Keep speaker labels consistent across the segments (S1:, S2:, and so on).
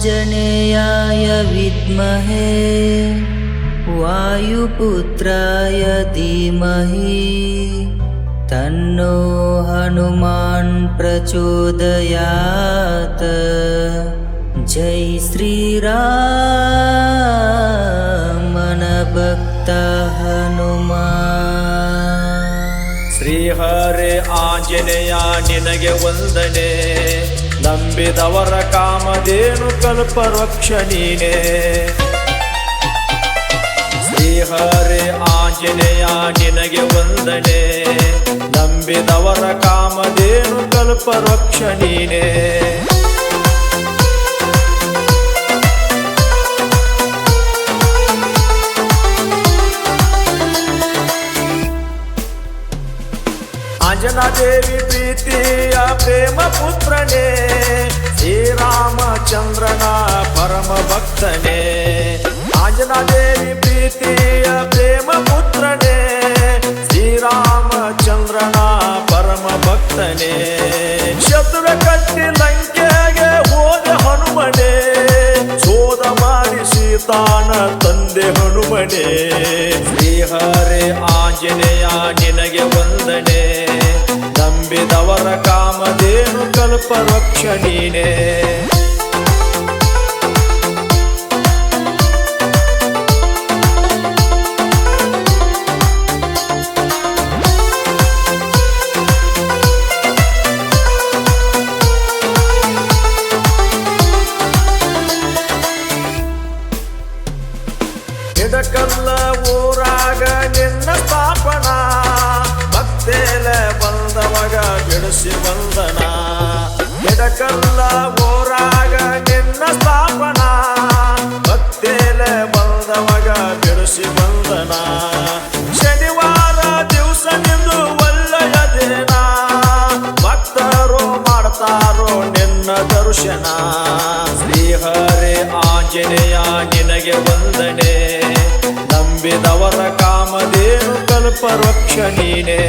S1: आञ्जनेयाय विद्महे। वायुपुत्राय धीमहि। तन्नो हनुमान् प्रचोदयात्। जय श्रीरामन
S2: ಶ್ರೀಹರೇ ಆಂಜನೇಯ, ನಿನಗೆ ವಂದನೆ. ನಂಬಿದವರ ಕಾಮದೇನು ಕಲ್ಪವೃಕ್ಷ ನೀನೆ ಶ್ರೀಹರೇ ಆಂಜನೇಯ, ನಿನಗೆ ವಂದನೆ. ನಂಬಿದವರ ಕಾಮದೇನು ಕಲ್ಪವೃಕ್ಷ ನೀನೆ ಪ್ರೀತಿಯ ಪ್ರೇಮ ಪುತ್ರನೇ ಶ್ರೀರಾಮಚಂದ್ರನ ಪರಮ ಭಕ್ತನೇ. ಅಂಜನಾದೇವಿ ಪ್ರೀತಿಯ ಪ್ರೇಮ ಪುತ್ರನೇ ಶ್ರೀರಾಮಚಂದ್ರನ ಪರಮ ಭಕ್ತನೇ. ಸೀತಾನ ತಂದೆ ಹನುಮನೆ. ಶ್ರೀಹರೇ ಆಂಜನೇಯ ನಿನಗೆ ವಂದನೆ. ನಂಬಿದವರ ಕಾಮಧೇನು ರಕ್ಷ ನೀನೇ ಊರಾಗ ನಿನ್ನ ಪಾಪಣ ಭಕ್ತೇಲ ಬಂದವಾಗ ಬಿಡಿಸಿ ಬಂದನ. ಹಿಡಕಲ್ಲ ಊರಾಗ ನಿನ್ನ ಪಾಪಣ ಭಕ್ತೇಲ ಬಂದವಾಗ ಬಿಡಿಸಿ ಬಂದನ. ಶನಿವಾರ ದಿವಸ ನಿಂದು ಒಳ್ಳೆಯ ದಿನ ಭಕ್ತರು ಮಾಡ್ತಾರೋ ನಿನ್ನ ದರ್ಶನ. ಶ್ರೀಹರೇ ಆಂಜನೇಯ, ನಿನಗೆ ವಂದನೆ. ನಂಬಿದವರ ಕಾಮಧೇನು ಕಲ್ಪ ನೀನೇ.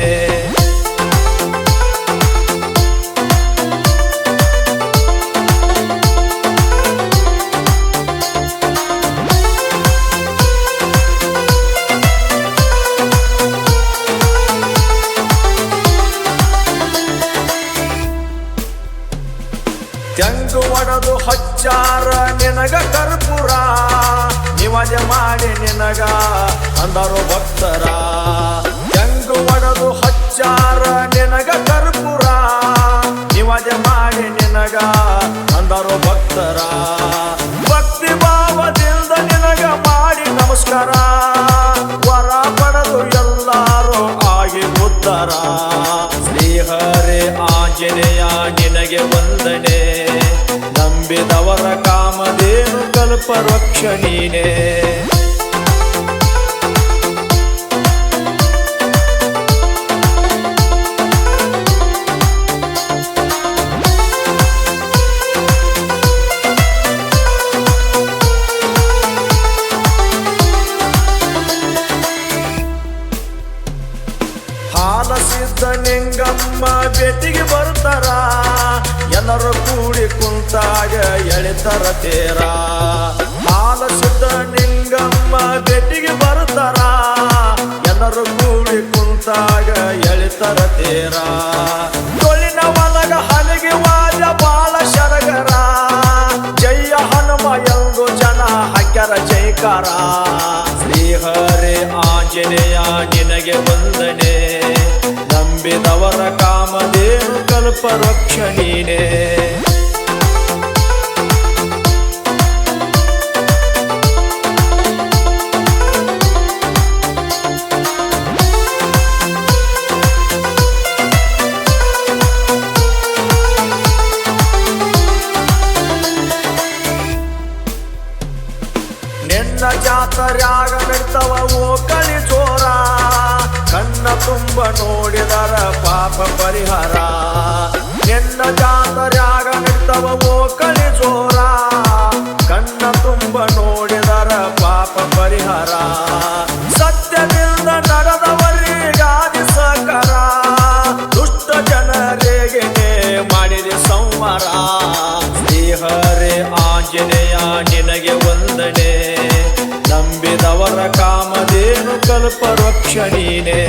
S2: ತೆಂಗು ಒಡೆದು ಹಚ್ಚಾರ ನಿನಗ ಕರ್ಪುರ. ನಿವಜ ಮಾಡಿ ನಿನಗ ಅಂದರು ಭಕ್ತರ. ತೆಂಗು ಒಡೆದು ಹಚ್ಚಾರ ನಿನಗ ಕರ್ಪುರ. ನಿವಜ ಮಾಡಿ ನಿನಗ ಅಂದರು ಭಕ್ತರ. ಭಕ್ತಿ ಭಾವದಿಂದ ನಿನಗ ಮಾಡಿ ನಮಸ್ಕಾರ. ವರ ಪಡೆದು ಎಲ್ಲಾರು ಆಗಿ ಉತ್ತರ. ಶ್ರೀಹರೇ ಆಂಜನೇಯ, ನಿನಗೆ ವಂದನೆ. ನಂಬಿದವರ ಕಲ್ಪ ಕಲ್ಪವೃಕ್ಷ ನೀನೇ ಹಾಲಸಿದ್ದ ನಿಂಗಮ್ಮ ಭೇಟಿಗೆ ಬರ್ತಾರ. ಎಲ್ಲರೂ ಕೂಡಿ ಕುಂತಾಗ ಎಳಿತಾರ ತೇರ. ಹಾಲಸಿದ್ದ ನಿಂಗಮ್ಮ ಭೇಟಿಗೆ ಬರ್ತಾರ. ಎಲ್ಲರೂ ಕೂಡಿ ಕುಂತಾಗ ಎಳಿತಾರ ತೇರ. ನಿನಗೆ ವಂದನೆ. ನಂಬಿದವರ ಕಾಮದೇವು ಕಲ್ಪ ನೀನೇ. ಜಾತರ್ಯಾಗ ಬಿಡ್ತವ ಓ ಕಳಿ ಚೋರ ಕಣ್ಣ ತುಂಬ ನೋಡಿದರ ಪಾಪ ಪರಿಹಾರ. ನಿನ್ನ ಜಾತರ್ಯಾಗ ಬಿಡ್ತವ ಓ ಕಳಿ ಚೋರ ಕಣ್ಣ ತುಂಬ ನೋಡಿದರ ಪಾಪ ಪರಿಹಾರ. ಸತ್ಯದಿಂದ ನಡೆದವರಿಗಾದಿ ಸಕರ ದುಷ್ಟ ಜನರಿಗೆ ಮಾಡಿದೆ ಸಂವಾರ ಶ್ರೀಹರೇ ಆಂಜನೇಯ કામદેવ કલ્પવૃક્ષણીને